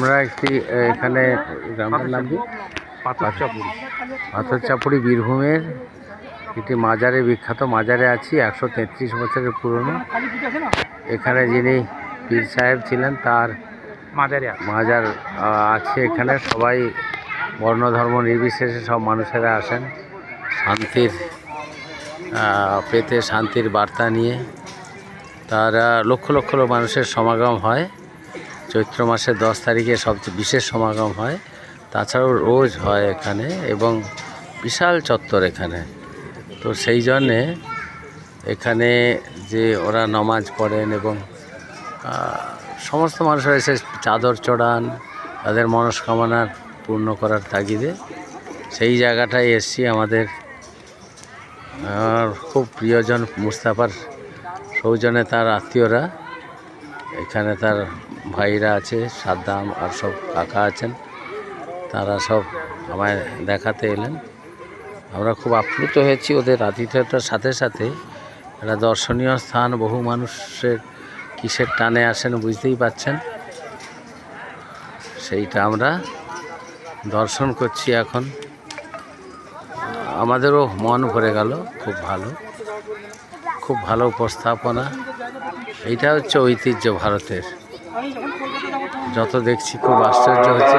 আমরা একটি এখানে গ্রামের নাম কি? পাথরচাপুরি। পাথরচাপুরি বীরভূমের একটি মাজারে বিখ্যাত মাজারে আছি একশো তেত্রিশ বছরের পুরনো। এখানে যিনি পীর সাহেব ছিলেন তার মাজারে মাজার আছে এখানে। সবাই বর্ণ ধর্ম নির্বিশেষে সব মানুষেরা আসেন। শান্তির পেতে শান্তির বার্তা নিয়ে। তারা লক্ষ লক্ষ লোক মানুষের সমাগম হয়। চৈত্র মাসের দশ তারিখে সবচেয়ে বিশেষ সমাগম হয়। তাছাড়াও রোজ হয় এখানে এবং বিশাল চত্বর এখানে। তো সেই জন্যে এখানে যে ওরা নমাজ পড়েন এবং সমস্ত মানুষের এসে চাদর চড়ান, তাদের মনস্কামনার পূর্ণ করার তাগিদে সেই জায়গাটায় এসছি আমাদের খুব প্রিয়জন মুস্তাফার সৌজনে তার আত্মীয়রা। এখানে তার ভাইরা আছে, সাদ্দাম আর সব কাকা আছেন। তারা সব আমায় দেখাতে এলেন। আমরা খুব আপ্লুত হয়েছি ওদের আতিথ্যতার সাথে সাথে। একটা দর্শনীয় স্থান, বহু মানুষের কিসের টানে আসেন বুঝতেই পাচ্ছেন। সেইটা আমরা দর্শন করছি এখন। আমাদেরও মন ভরে গেল, খুব ভালো। খুব ভালো উপস্থাপনা এটা হচ্ছে ঐতিহ্য ভারতের যত দেখছি খুব আশ্চর্য হচ্ছে।